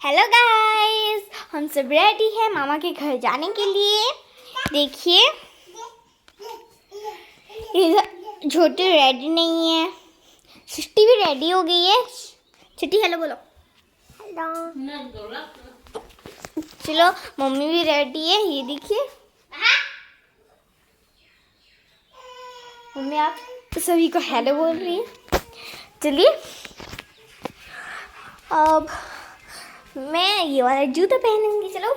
Hello guys हम सब ready हैं मामा के घर जाने के लिए। देखिए। छोटे रेडी नहीं है। सृष्टि भी रेडी हो गई है। छिट्टी हेलो बोलो। हेलो चलो मम्मी भी रेडी है। ये देखिए। मम्मी आप सभी को हेलो बोल रही है। चलिए। अब मैं ये वाला जूता पहनूँगी, चलो।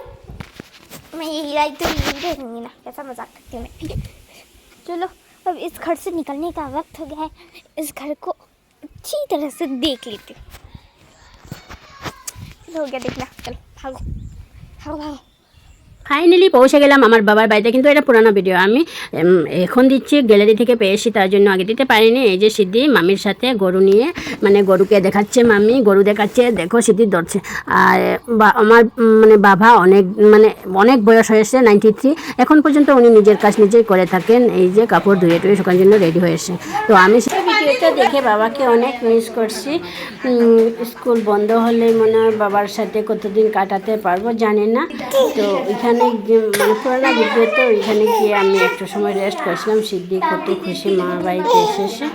मैं यही लाइक तो यही पहनूँगी ना, कैसा मज़ाक करती हूँ मैं चलो, अब इस घर से निकलने का वक्त हो गया है। इस घर को अच्छी तरह से देख लेती हूँ। हो गया देखना, चलो, भागो। भागो भागो। ফাইনালি পৌঁছে গেলাম আমার বাবার বাড়িতে, কিন্তু এটা পুরানো ভিডিও আমি এখন দিচ্ছি গ্যালারি থেকে পেয়েছি, তার জন্য আগে দিতে পারিনি। এই যে সিদ্ধি, মামির সাথে গরু নিয়ে মানে গরুকে দেখাচ্ছে মামি, গরু দেখাচ্ছে, দেখো সিদ্ধি ধরছে। আর আমার মানে বাবা অনেক মানে অনেক বয়স হয়েছে নাইনটি থ্রি এখন পর্যন্ত উনি নিজের কাজ নিজেই করে থাকেন, এই যে কাপড় ধুয়ে টুয়ে শুকানোর জন্য রেডি হয়েছে তো আমি ভিডিওটা দেখে বাবাকে অনেক মিস করছি। স্কুল বন্ধ হলে মনে হয় বাবার সাথে কতদিন কাটাতে পারব জানি না। তো এখানে যে- মানে পুরোনো ভিডিও তো ওইখানে গিয়ে আমি একটু সময় রেস্ট করেছিলাম সিদ্ধি কত খুশি মামার বাড়িতে এসে এসেছে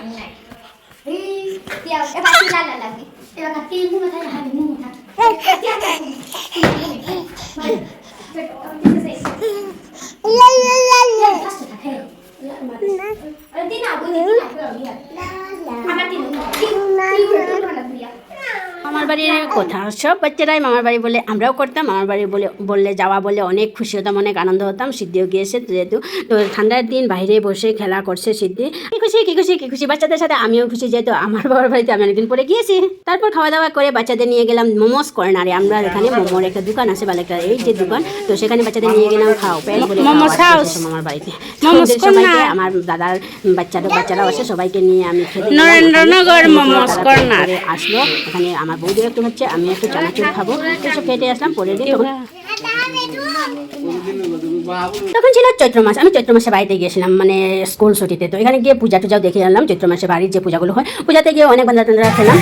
মামার বাড়ির কথা। সব বাচ্চারাই মামার বাড়ি বলে আমরাও করতাম মামার বাড়ি বলে বললে যাওয়া বলে অনেক খুশি হতাম অনেক আনন্দ হতাম। সিদ্ধিও গিয়েছে যেহেতু তো ঠান্ডার দিন বাইরে বসে খেলা করছে সিদ্ধি। কি খুশি কি খুশি কি খুশি বাচ্চাদের সাথে আমিও খুশি যেহেতু আমার বাবার বাড়িতে আমি অনেকদিন পরে গিয়েছি। তারপর খাওয়া দাওয়া করে বাচ্চাদের নিয়ে গেলাম মোমোস কর্নারে। আমরা এখানে মোমোর একটা দোকান আছে ভালো একটা এই যে দোকান তো সেখানে বাচ্চাদের নিয়ে গেলাম খাও বলে খাও, মামার বাড়িতে। সবাইকে আমার দাদার বাচ্চাদের বাচ্চারাও আছে সবাইকে নিয়ে আমি খেতে নরেন্দ্রনগর মোমোস কর্নার। করে আসলো এখানে আমার বৌদি একটু হচ্ছে আমি একটু চানাচুর খাব। এসব খেতে আসলাম, পরে দিয়ে তখন তখন ছিল চৈত্র মাস। আমি চৈত্র মাসে বাড়িতে গিয়েছিলাম মানে স্কুল ছুটিতে। তো এখানে গিয়ে পূজা টুজাও দেখে আনলাম। চৈত্র মাসে বাড়ির যে পূজাগুলো হয়, পূজাতে গিয়ে অনেক বান্ধব খেলাম।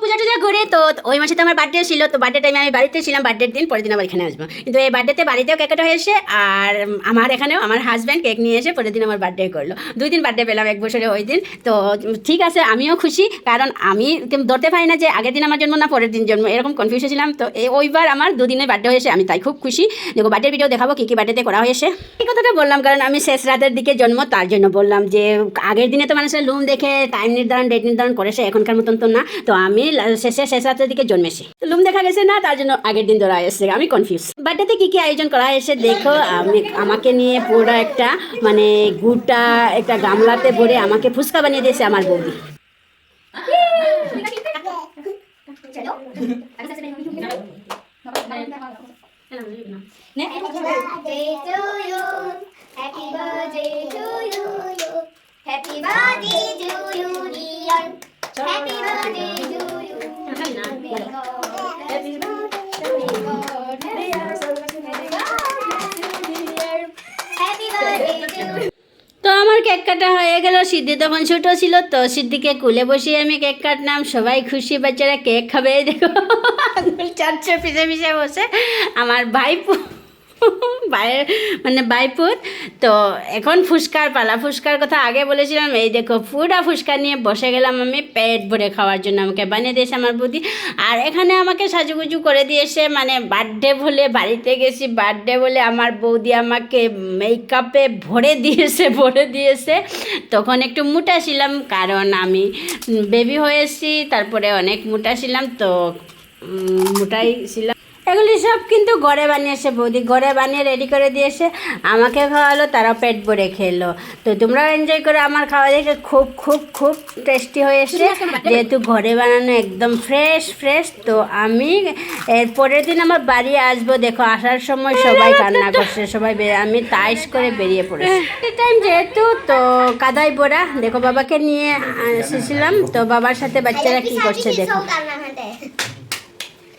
পূজা টুজা ঘুরে তো ওই মাসে তো আমার বার্থডে ছিল, তো বার্থডে টাইমে আমি বাড়িতে ছিলাম বার্থডের দিন, পরের দিন আবার এখানে আসব। কিন্তু এই বার্থডেতে বাড়িতেও কেক কাটা হয়েছে আর আমার এখানেও আমার হাজব্যান্ড কেক নিয়ে এসে পরের দিন আমার বার্থডে করল। দুই দিন বার্থডে পেলাম, এক বছরে ওই দিন। তো ঠিক আছে, আমিও খুশি, কারণ আমি ধরতে পারি না যে আগের দিন আমার জন্ম না পরের দিন জন্ম, এরকম কনফিউজ ছিলাম তো এই ওইবার আমার দুদিনের বার্থডে হয়েছে আমি তাই খুব খুশি। দেখো বার্থডে ভিডিও দেখাবো কী কী বার্থডেতে করা হয়েছে এই কথাটা বললাম, কারণ আমি শেষ রাতের দিকে জন্ম, তার জন্য বললাম যে আগের দিনে তো মানুষের লুম দেখে টাইম নির্ধারণ ডেট নির্ধারণ করেছে, এখনকার মতন তো না। তো আমি শেষে শেষ রাতের দিকে জন্মেছে লুম দেখা গেছে না তার জন্য আগের দিন ধরা এসেছে আমি কনফিউজ বার্থডেতে কি কি আয়োজন করা হয়েছে দেখো আমি আমাকে নিয়ে পুরো একটা মানে গুটা একটা গামলাতে ভরে আমাকে ফুচকা বানিয়ে দিয়েছে আমার বৌদি Happy কেক কাটা হয়ে গেল, সিদ্ধি তখন ছোট ছিল তো, সিদ্ধিকে কুলে বসিয়ে আমি কেক কাটলাম। সবাই খুশি, বাচ্চারা কেক খাবে। দেখো চারচে পিছে পিছে বসে। আমার ভাইপো ভাইয়ের মানে বাইপুত তো এখন ফুচকার পালা। ফুচকার কথা আগে বলেছিলাম, এই দেখো পুরা ফুচকা নিয়ে বসে গেলাম আমি পেট ভরে খাওয়ার জন্য আমাকে বানিয়ে দিয়েছে আমার বৌদি আর এখানে আমাকে সাজুগুজু করে দিয়েছে মানে বার্থডে বলে বাড়িতে গেছি বার্থডে বলে আমার বৌদি আমাকে মেকআপে ভরে দিয়েছে ভরে দিয়েছে। তখন একটু মোটা ছিলাম কারণ আমি বেবি হয়েছি, তারপরে অনেক মোটা ছিলাম, তো মোটাই ছিলাম। এগুলি সব কিন্তু ঘরে বানিয়েছে বৌদি ঘরে বানিয়ে রেডি করে দিয়েছে আমাকে খাওয়ালো তারাও পেট ভরে খেলো। তো তোমরাও এনজয় করে আমার খাওয়া দেখে খুব খুব খুব টেস্টি হয়েছে যেহেতু ঘরে বানানো একদম ফ্রেশ ফ্রেশ তো আমি এর পরের দিন আমার বাড়ি আসব। দেখো আসার সময় সবাই কান্না করছে সবাই আমি তাইশ করে বেরিয়ে পড়েছি। টাইম যেহেতু তো কাদাই বোরা দেখো বাবাকে নিয়ে এসেছিলাম। তো বাবার সাথে বাচ্চারা কি করছে দেখো।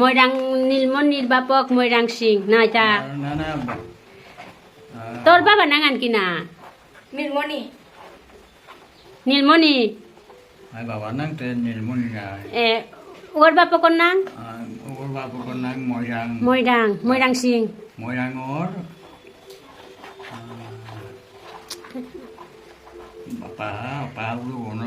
ময়রাং নীলমণির বাপক ময়রাং সিং না এটা Na na. তোর বাবা নাঙান কিনা নীলমণি নীলমণি Ay bawa nang ten nil mo ni nga. এ ওর বাপকর নাং Ah, ur ba ko ko nang mo rang. ময়রাং ময়রাং Singh Mo rang or. Pa pa lu nó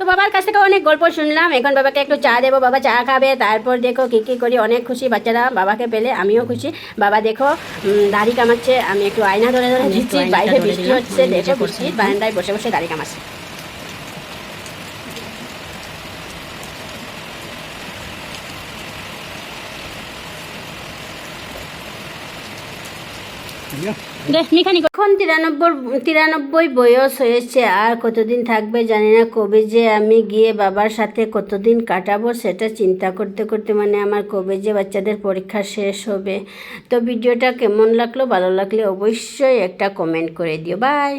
তো বাবার কাছ থেকে অনেক গল্প শুনলাম। এখন বাবাকে একটু চা দেবো। বাবা চা খাবে তারপর দেখো কী কী করি। অনেক খুশি বাচ্চারা বাবাকে পেলে আমিও খুশি। বাবা দেখো দাড়ি কামাচ্ছে আমি একটু আয়না ধরে ধরে দিচ্ছি। বাইরে বৃষ্টি হচ্ছে দেখো বৃষ্টির বারান্দায় বসে বসে দাড়ি কামাচ্ছে। এখন তিরানব্বই তিরানব্বই বয়স হয়েছে, আর কতদিন থাকবে জানি না, কবে যে আমি গিয়ে বাবার সাথে কতদিন কাটাবো সেটা চিন্তা করতে করতে মানে আমার কবে যে বাচ্চাদের পরীক্ষা শেষ হবে। তো ভিডিওটা কেমন লাগল, ভালো লাগলে অবশ্যই একটা কমেন্ট করে দিও। বাই